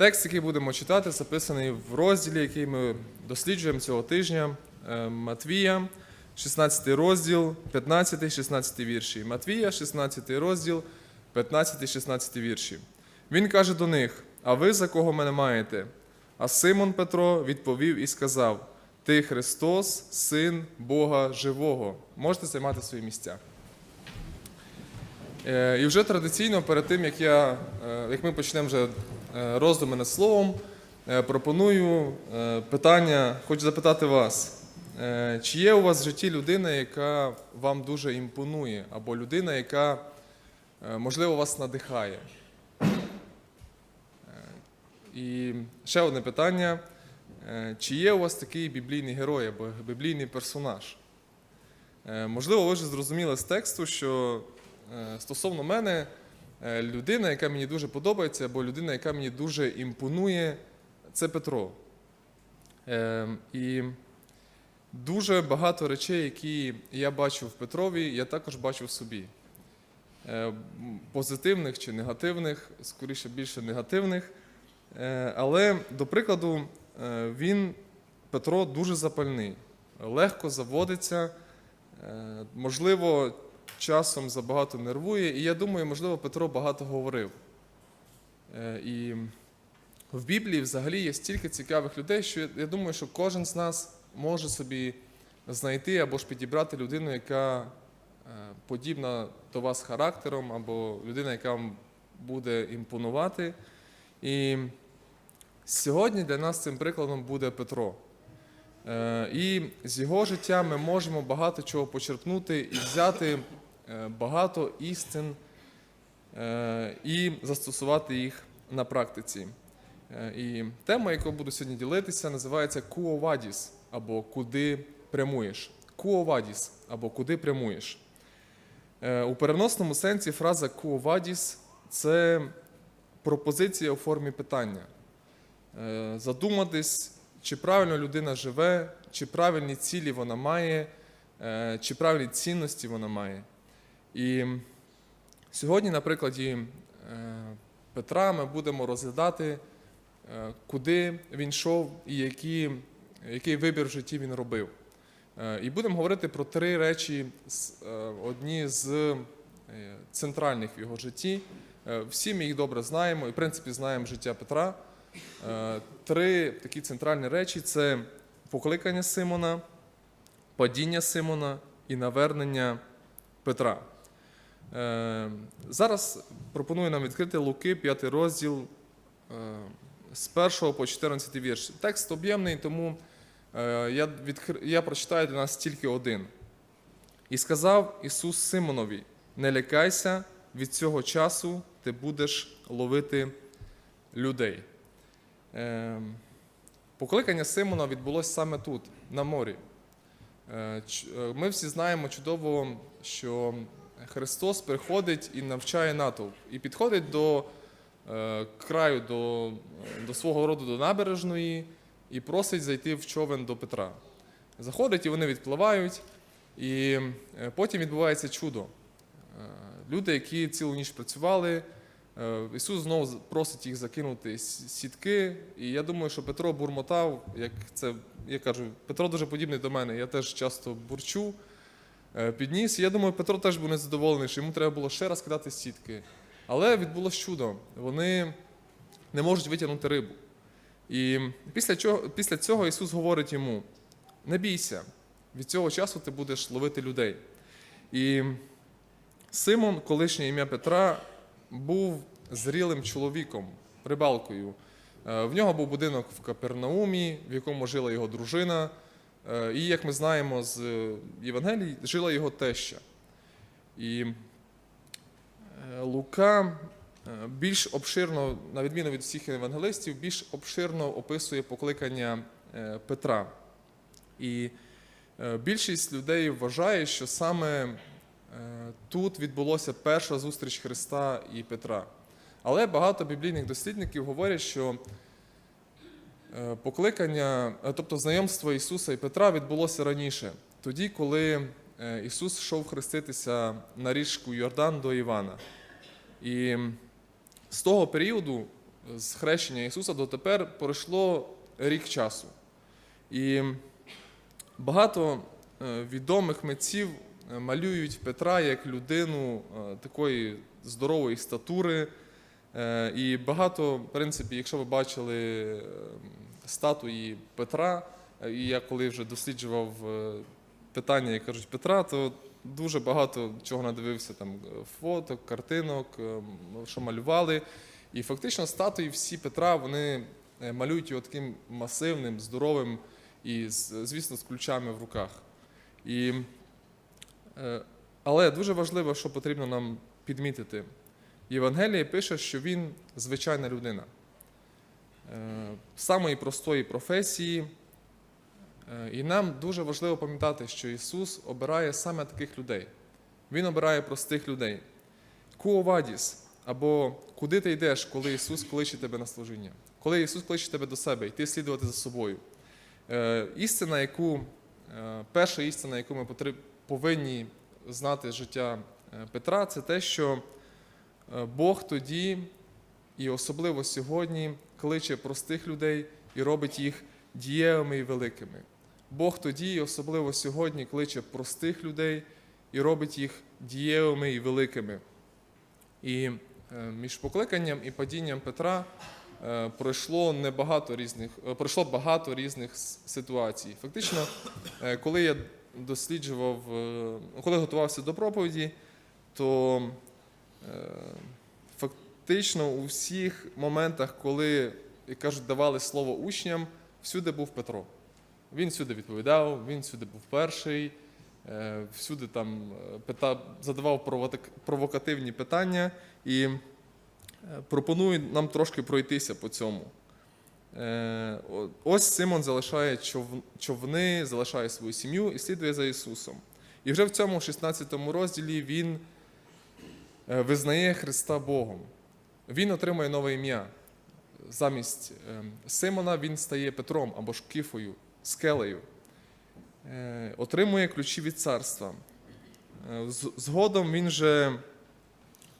Текст, який будемо читати, записаний в розділі, який ми досліджуємо цього тижня е, Матвія, 16 розділ, 15-16 вірші. Матвія, 16 розділ, 15-16 вірші. Він каже до них: А ви за кого мене маєте? А Симон Петро відповів і сказав: Ти Христос, син Бога живого. Можете займати свої місця. Е, І вже традиційно, перед тим як я, е, як ми почнемо вже роздуми над словом, е, пропоную е, питання, хочу запитати вас, е, чи є у вас в житті людина, яка вам дуже імпонує, або людина, яка, е, можливо, вас надихає? Е, І ще одне питання. Е, Чи є у вас такий біблійний герой або біблійний персонаж? Е, Можливо, ви вже зрозуміли з тексту, що е, стосовно мене е, людина, яка мені дуже подобається, або людина, яка мені дуже імпонує, це Петро. Е, І дуже багато речей, які я бачу в Петрові, я також бачу в собі. Е, Позитивних чи негативних, скоріше більше негативних. Е, Але, до прикладу, е, він, Петро, дуже запальний, легко заводиться, е, можливо, часом забагато нервує, і я думаю, можливо, Петро багато говорив. Е, І в Біблії взагалі є стільки цікавих людей, що я- думаю, що кожен з нас може собі знайти або ж підібрати людину, яка е, подібна до вас характером, або людина, яка вам буде імпонувати. І сьогодні для нас цим прикладом буде Петро. Е, І з його життя ми можемо багато чого почерпнути і взяти багато істин е, і застосувати їх на практиці. Е, І тема, яку буду сьогодні ділитися, називається Куовадіс або Куди прямуєш. Куовадіс або Куди прямуєш. Е, У переносному сенсі фраза Куовадіс це пропозиція у формі питання. Е, Задуматись, чи правильно людина живе, чи правильні цілі вона має, е, чи правильні цінності вона має. І сьогодні, на прикладі е, Петра, ми будемо розглядати, е, куди він йшов і які, який вибір в житті він робив. Е, І будемо говорити про три речі, одні з центральних в його житті. Всі ми їх добре знаємо, і в принципі знаємо життя Петра. Три такі центральні речі це покликання Симона, падіння Симона і навернення Петра. Е, Зараз пропоную нам відкрити Луки, 5 розділ е, з 1 по 14 вірш. Текст об'ємний, тому е, я, відкр... я прочитаю для нас тільки один. І сказав Ісус Симонові: не лякайся, від цього часу ти будеш ловити людей. Покликання Симона відбулося саме тут, на морі. Ми всі знаємо чудово, що Христос приходить і навчає натовп, і підходить до е, краю, до, до свого роду до набережної і просить зайти в човен до Петра. Заходить, і вони відпливають, і е, потім відбувається чудо. Е, Люди, які цілу ніч працювали, е, Ісус знову просить їх закинути сітки. І я думаю, що Петро бурмотав, як це я кажу, Петро дуже подібний до мене. Я теж часто бурчу, е, підніс. І я думаю, Петро теж був незадоволений, що йому треба було ще раз кидати сітки. Але відбулося чудо. Вони не можуть витягнути рибу. І після, чого, після цього Ісус говорить йому: не бійся, від цього часу ти будеш ловити людей. І Симон, колишнє ім'я Петра, був зрілим чоловіком, рибалкою. Е, В нього був будинок в Капернаумі, в якому жила його дружина. Е, І, як ми знаємо з е, Євангелій, жила його теща. І е, Лука більш обширно, на відміну від всіх евангелистів, більш обширно описує покликання Петра. І більшість людей вважає, що саме тут відбулося перша зустріч Христа і Петра. Але багато біблійних дослідників говорять, що покликання, е, тобто знайомство Ісуса і Петра відбулося раніше, тоді, коли е, Ісус йшов хреститися на річку Йордан до Івана. І з того періоду, з хрещення Ісуса дотепер пройшло рік часу. І багато е, відомих митців е, малюють Петра як людину е, такої здорової статури. Е, І багато, в принципі, якщо ви бачили е, статуї Петра, е, і я коли вже досліджував е, питання, як кажуть, Петра, то дуже багато чого надивився там фото, картинок, е, що малювали. І фактично статуї всі Петра вони малюють його таким масивним, здоровим і, звісно, з ключами в руках. І, але дуже важливо, що потрібно нам підмітити. Євангеліє пише, що він звичайна людина. Е, Самої простої професії. Е, І нам дуже важливо пам'ятати, що Ісус обирає саме таких людей. Він обирає простих людей. Куовадіс, або куди ти йдеш, коли Ісус кличе тебе на служіння, коли Ісус кличе тебе до себе, йти слідувати за собою. Е, Істина, яку, перша істина, яку ми повинні знати з життя Петра, це те, що Бог тоді і особливо сьогодні кличе простих людей і робить їх дієвими і великими. Бог тоді, і особливо сьогодні, кличе простих людей і робить їх дієвими і великими. І е, між покликанням і падінням Петра е, пройшло небагато різних, е, пройшло багато різних ситуацій. Фактично, е, коли я досліджував, е, коли готувався до проповіді, то е, фактично у всіх моментах, коли, як кажуть, давали слово учням, всюди був Петро. Він всюди відповідав, він всюди був перший, е, всюди там е, питав, задавав провокативні питання і е, пропоную нам трошки пройтися по цьому. Е, Ось Симон залишає човни, залишає свою сім'ю і слідує за Ісусом. І вже в цьому 16 розділі він е, визнає Христа Богом. Він отримує нове ім'я. Замість е, Симона він стає Петром або ж Кифою, скелею. Е, Отримує ключі від царства. Е, Згодом він же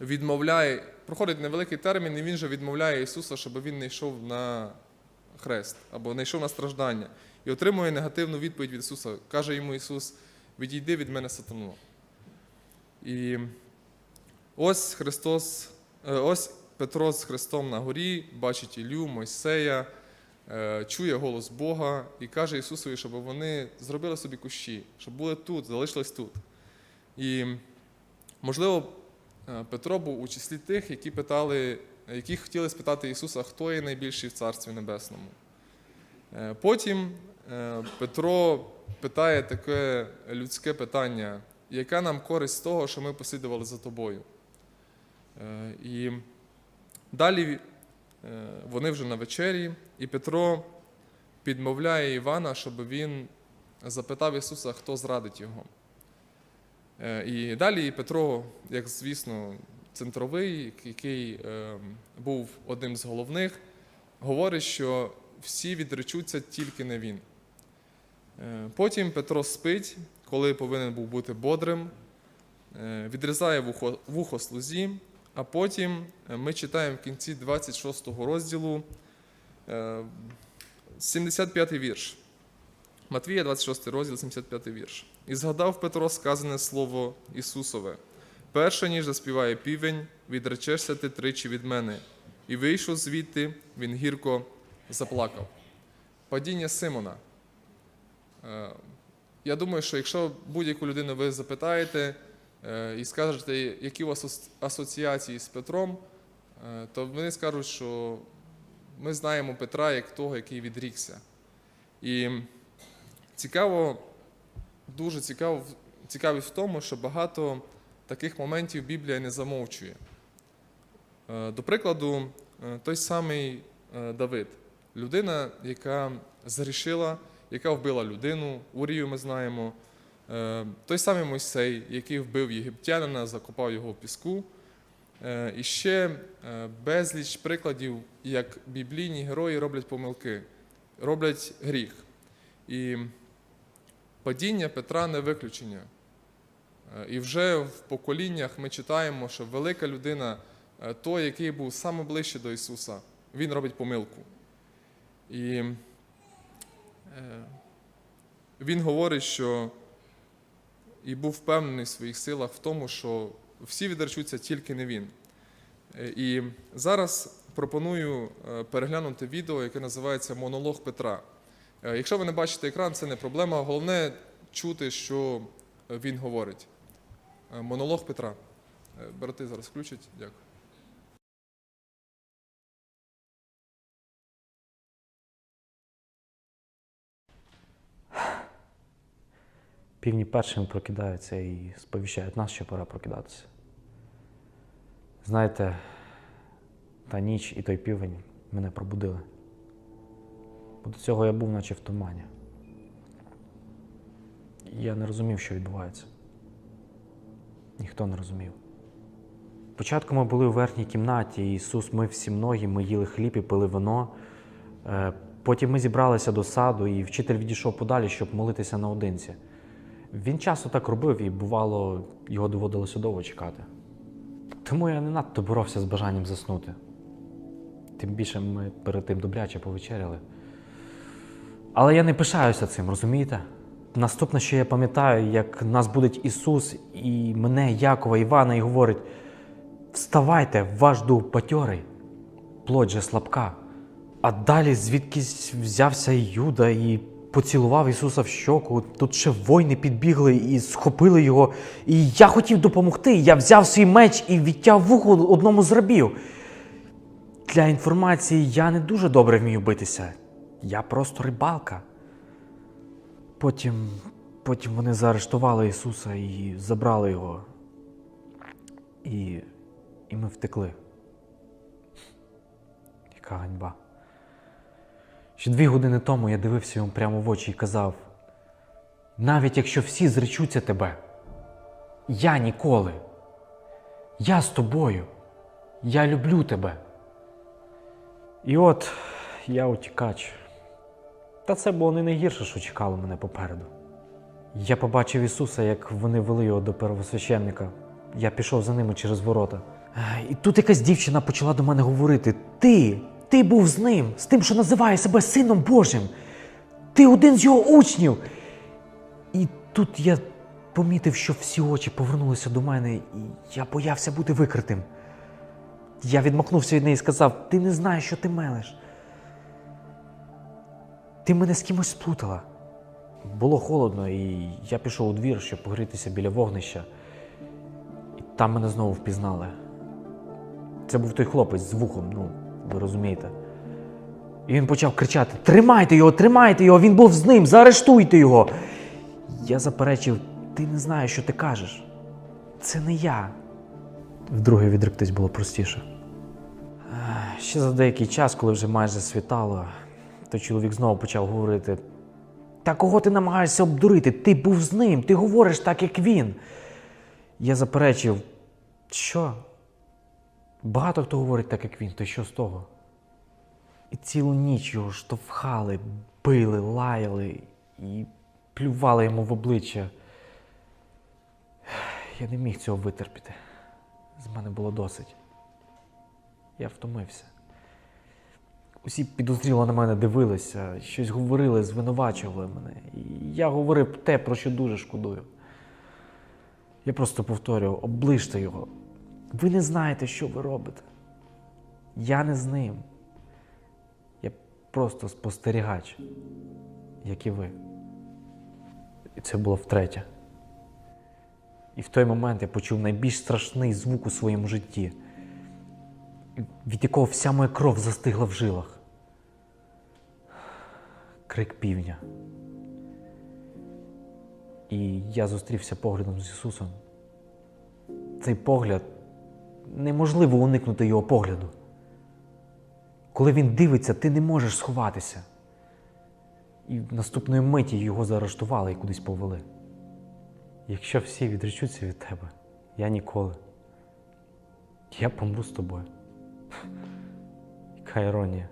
відмовляє, проходить невеликий термін, і він же відмовляє Ісуса, щоб він не йшов на хрест або не йшов на страждання. І отримує негативну відповідь від Ісуса. Каже йому Ісус: відійди від мене сатану. І ось Христос, е, ось Петро з Христом на горі, бачить Ілю, Мойсея, е, чує голос Бога і каже Ісусові, щоб вони зробили собі кущі, щоб були тут, залишились тут. І, можливо, е, Петро був у числі тих, які питали, які хотіли спитати Ісуса, хто є найбільший в Царстві Небесному. Потім Петро питає таке людське питання, яка нам користь з того, що ми послідували за тобою? Е, І далі е, вони вже на вечері, і Петро підмовляє Івана, щоб він запитав Ісуса, хто зрадить його. Е, І далі Петро, як звісно, центровий, який був одним з головних, говорить, що всі відречуться тільки не він. Потім Петро спить, коли повинен був бути бодрим, відрізає вухо, вухо слузі, а потім е, ми читаємо в кінці 26 розділу е, 75 вірш. Матвія, 26 розділ, 75 вірш. І згадав Петро сказане слово Ісусове. Перше, ніж заспіває півень, відречешся ти тричі від мене. І вийшов звідти, він гірко заплакав. Падіння Симона. Е, Я думаю, що якщо будь-яку людину ви запитаєте е, і скажете, які у вас асоціації з Петром, е, то вони скажуть, що ми знаємо Петра як того, який відрікся. І цікаво, дуже цікаво, цікавість в тому, що багато таких моментів Біблія не замовчує. Е, До прикладу, е, той самий е, Давид, людина, яка згрішила, яка вбила людину, Урію ми знаємо. Е, Той самий Мойсей, який вбив єгиптянина, закопав його в піску. Е, І ще е, безліч прикладів, як біблійні герої роблять помилки, роблять гріх. І падіння Петра не виключення. І вже в поколіннях ми читаємо, що велика людина, той, який був саме ближче до Ісуса, він робить помилку. І він говорить, що і був впевнений в своїх силах в тому, що всі відречуться, тільки не він. Е, І зараз пропоную е, переглянути відео, яке називається Монолог Петра. Е, Якщо ви не бачите екран, це не проблема. Головне чути, що він говорить. Монолог Петра. Брати зараз включать. Дякую. Півні першими прокидаються і сповіщають нас, що пора прокидатися. Знаєте, та ніч і той півень мене пробудили. Бо до цього я був наче в тумані. Я не розумів, що відбувається. Ніхто не розумів. Спочатку ми були у верхній кімнаті, Ісус мив всі ноги, ми їли хліб і пили вино. Е, Потім ми зібралися до саду, і вчитель відійшов подалі, щоб молитися наодинці. Він часто так робив, і бувало, його доводилося довго чекати. Тому я не надто боровся з бажанням заснути. Тим більше ми перед тим добряче повечеряли. Але я не пишаюся цим, розумієте? Наступне, що я пам'ятаю, як нас буде Ісус і мене, Якова, Івана, і говорить: вставайте, ваш дух батьорий, плоть же слабка. А далі звідкись взявся Юда і поцілував Ісуса в щоку. Тут ще воїни підбігли і схопили його. І я хотів допомогти. Я взяв свій меч і відтяв вухо одному з рабів. Для інформації я не дуже добре вмію битися. Я просто рибалка. Потім, потім вони заарештували Ісуса і забрали його. І, і ми втекли. Яка ганьба. Ще дві години тому я дивився йому прямо в очі і казав: навіть якщо всі зречуться тебе, я ніколи. Я з тобою. Я люблю тебе. І от я утікач. Та це було не найгірше, що чекало мене попереду. Я побачив Ісуса, як вони вели його до первосвященника. Я пішов за ними через ворота. Е, І тут якась дівчина почала до мене говорити: Ти, ти був з ним, з тим, що називає себе Сином Божим. Ти один з його учнів. І тут я помітив, що всі очі повернулися до мене, і я боявся бути викритим. Я відмахнувся від неї і сказав: Ти не знаєш, що ти мелеш. Ти мене з кимось сплутала. Було холодно, і я пішов у двір, щоб погрітися біля вогнища. І там мене знову впізнали. Це був той хлопець з вухом, ну, ви розумієте. І він почав кричати: Тримайте його, тримайте його, він був з ним, заарештуйте його. Я заперечив, ти не знаєш, що ти кажеш. Це не я. Вдруге відректись було простіше. Ще за деякий час, коли вже майже світало, той чоловік знову почав говорити: Та кого ти намагаєшся обдурити? Ти був з ним, ти говориш так, як він. Я заперечив, що? Багато хто говорить так, як він, то що з того? І цілу ніч його штовхали, били, лаяли і плювали йому в обличчя. Я не міг цього витерпіти. З мене було досить. Я втомився. Усі підозріло на мене дивилися, щось говорили, звинувачували мене. І я говорив те, про що дуже шкодую. Я просто повторював, оближте його. Ви не знаєте, що ви робите. Я не з ним. Я просто спостерігач, як і ви. І це було втретє. І в той момент я почув найбільш страшний звук у своєму житті, від якого вся моя кров застигла в жилах. Крик півня. І я зустрівся поглядом з Ісусом. Цей погляд неможливо уникнути його погляду. Коли він дивиться, ти не можеш сховатися. І наступної миті його заарештували і кудись повели. Якщо всі відречуться від тебе, я ніколи. Я помру з тобою. Яка іронія.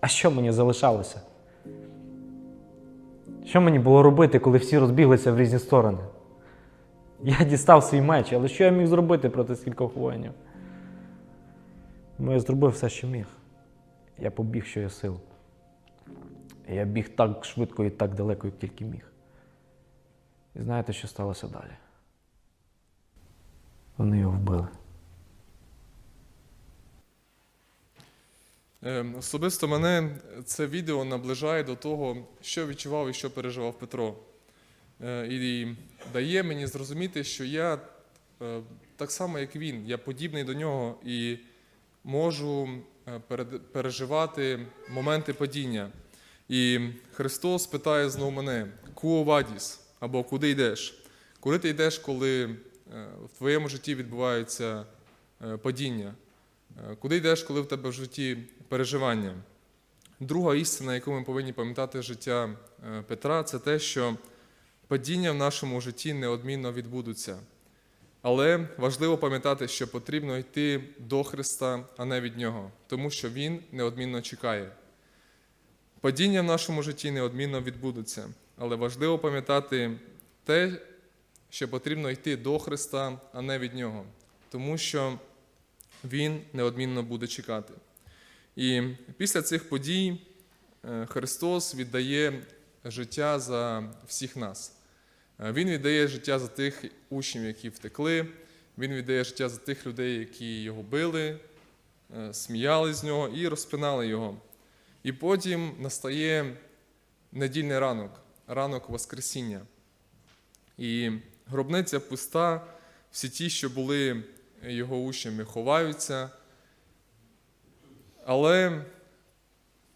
А що мені залишалося? Що мені було робити, коли всі розбіглися в різні сторони? Я дістав свій меч, але що я міг зробити проти скількох воїнів? Ну, я зробив все, що міг. Я побіг, що є сил. Я біг так швидко і так далеко, як тільки міг. І знаєте, що сталося далі? Вони його вбили. Е, Особисто мене це відео наближає до того, що відчував і що переживав Петро. Е, І дає мені зрозуміти, що я е, так само, як він, я подібний до нього і можу е, переживати моменти падіння. І Христос питає знову мене: Куо вадіс? або куди йдеш? Куди ти йдеш, коли в твоєму житті відбуваються е, падіння? Куди йдеш, коли в тебе в житті переживання? Друга істина, яку ми повинні пам'ятати життя Петра, це те, що падіння в нашому житті неодмінно відбудуться. Але важливо пам'ятати, що потрібно йти до Христа, а не від Нього, тому що Він неодмінно чекає. Падіння в нашому житті неодмінно відбудуться, але важливо пам'ятати те, що потрібно йти до Христа, а не від Нього, тому що Він неодмінно буде чекати. І після цих подій е, Христос віддає життя за всіх нас. Е, Він віддає життя за тих учнів, які втекли, Він віддає життя за тих людей, які його били, е, сміяли з нього і розпинали його. І потім настає недільний ранок, ранок Воскресіння. І гробниця пуста, всі ті, що були його учнями, ховаються. Але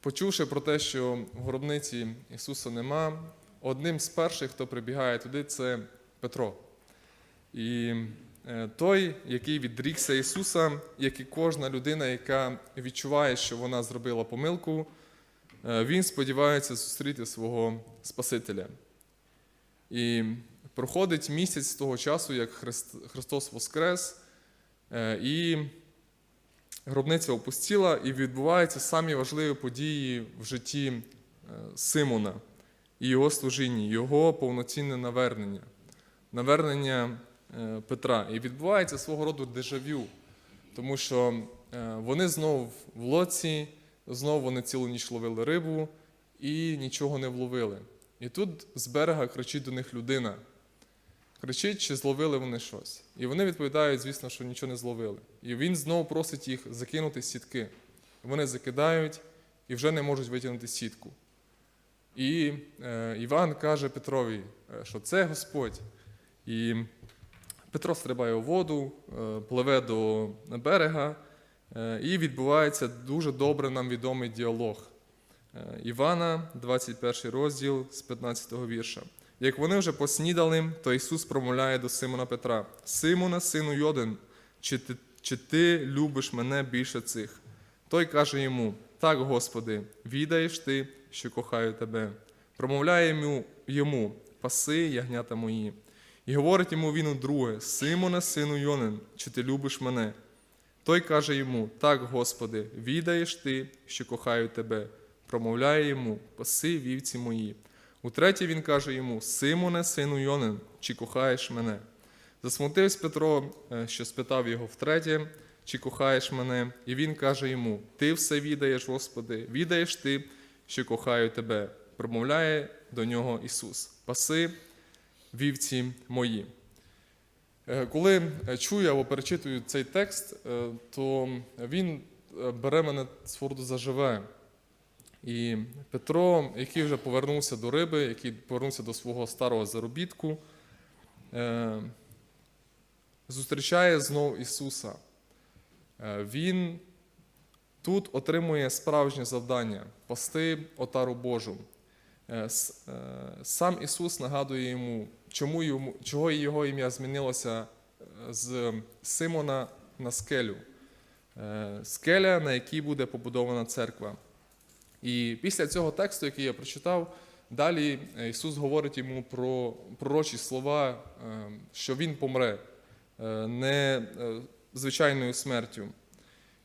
почувши про те, що в гробниці Ісуса нема, одним з перших, хто прибігає туди, це Петро. І е, той, який відрікся Ісуса, як і кожна людина, яка відчуває, що вона зробила помилку, е, він сподівається зустріти свого Спасителя. І проходить місяць з того часу, як Христ- Христос Воскрес, е, і гробниця опустіла, і відбуваються самі важливі події в житті Симона і його служінні, його повноцінне навернення, навернення е, Петра. І відбувається свого роду дежавю, тому що е, вони знов в лодці, знов вони цілу ніч ловили рибу і нічого не вловили. І тут з берега кричить до них людина. Кричить, чи зловили вони щось. І вони відповідають, звісно, що нічого не зловили. І він знову просить їх закинути сітки. Вони закидають і вже не можуть витягнути сітку. І е, Іван каже Петрові, е, що це Господь. І Петро стрибає у воду, е, пливе до берега, і відбувається дуже добре нам відомий діалог. Івана, 21 розділ з 15 вірша. Як вони вже поснідали, то Ісус промовляє до Симона Петра: Симона, сину Йодин, чи ти, чи ти любиш мене більше цих? Той каже йому: Так, Господи, відаєш ти, що кохаю тебе. Промовляє йому, паси, ягнята мої. І говорить йому він удруге: Симона, сину Йонин, чи ти любиш мене? Той каже йому: Так, Господи, відаєш ти, що кохаю тебе. Промовляє йому, паси вівці мої. Утретє він каже йому: Симоне, сину Йонин, чи кохаєш мене? Засмутився Петро, е, що спитав його втретє, чи кохаєш мене? І він каже йому: Ти все відаєш, Господи, відаєш ти, що кохаю тебе. Промовляє до нього Ісус: Паси вівці мої. Е, Коли е, чую або перечитую цей текст, е, то він бере мене твердо заживе. І Петро, який вже повернувся до риби, який повернувся до свого старого заробітку, зустрічає знов Ісуса. Він тут отримує справжнє завдання пасти отару Божу. Е, е, Сам Ісус нагадує йому, чому йому, чого його ім'я змінилося е, з Симона на скелю. Скеля, на якій буде побудована церква. І після цього тексту, який я прочитав, далі Ісус говорить йому про пророчі слова, що Він помре не звичайною смертю.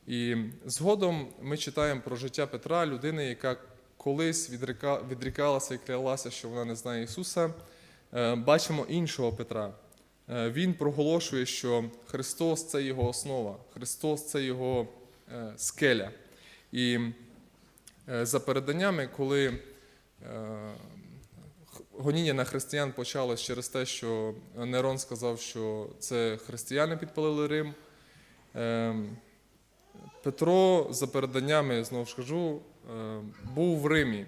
І згодом ми читаємо про життя Петра, людини, яка колись відрікалася і клялася, що вона не знає Ісуса. Е, Бачимо іншого Петра. Е, Він проголошує, що Христос це його основа, Христос це його е, скеля. І за переданнями, коли гоніння на християн почалось через те, що Нерон сказав, що це християни підпалили Рим. Петро, за переданнями, знову ж кажу, е, був в Римі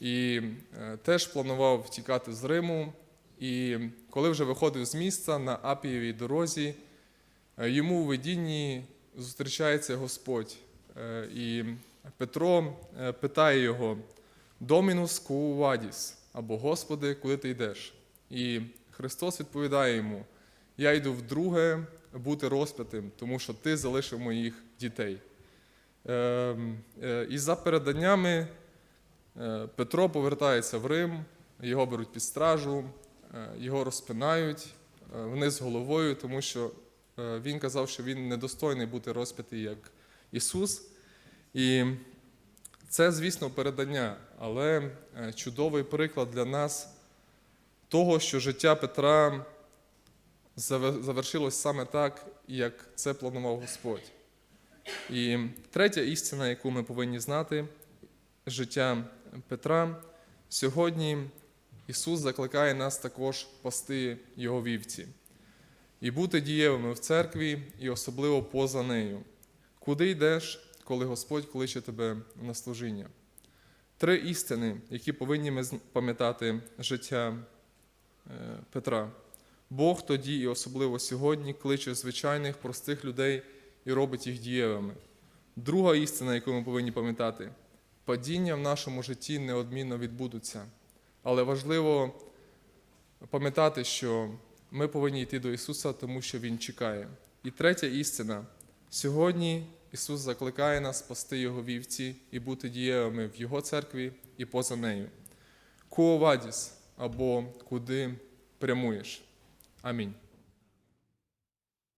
і е, теж планував втікати з Риму. І коли вже виходив з міста на Апієвій дорозі, е, йому у видінні зустрічається Господь. І Петро питає його: Домінус куу вадіс, або Господи, куди ти йдеш? І Христос відповідає йому: Я йду вдруге бути розп'ятим, тому що ти залишив моїх дітей. Ем, е, І за переданнями е, Петро повертається в Рим, його беруть під стражу, е, його розпинають вниз головою, тому що він казав, що він недостойний бути розп'ятий як Ісус. І це, звісно, передання, але чудовий приклад для нас того, що життя Петра заве- завершилось саме так, як це планував Господь. І третя істина, яку ми повинні знати, життя Петра. Сьогодні Ісус закликає нас також пасти Його вівці і бути дієвими в церкві і особливо поза нею. Куди йдеш, коли Господь кличе тебе на служіння? Три істини, які повинні ми пам'ятати життя е, Петра. Бог тоді і особливо сьогодні кличе звичайних простих людей і робить їх дієвими. Друга істина, яку ми повинні пам'ятати, падіння в нашому житті неодмінно відбудуться. Але важливо пам'ятати, що ми повинні йти до Ісуса, тому що Він чекає. І третя істина. Сьогодні Ісус закликає нас спасти Його вівці і бути дієвими в Його церкві і поза нею. Куо вадіс або куди прямуєш. Амінь.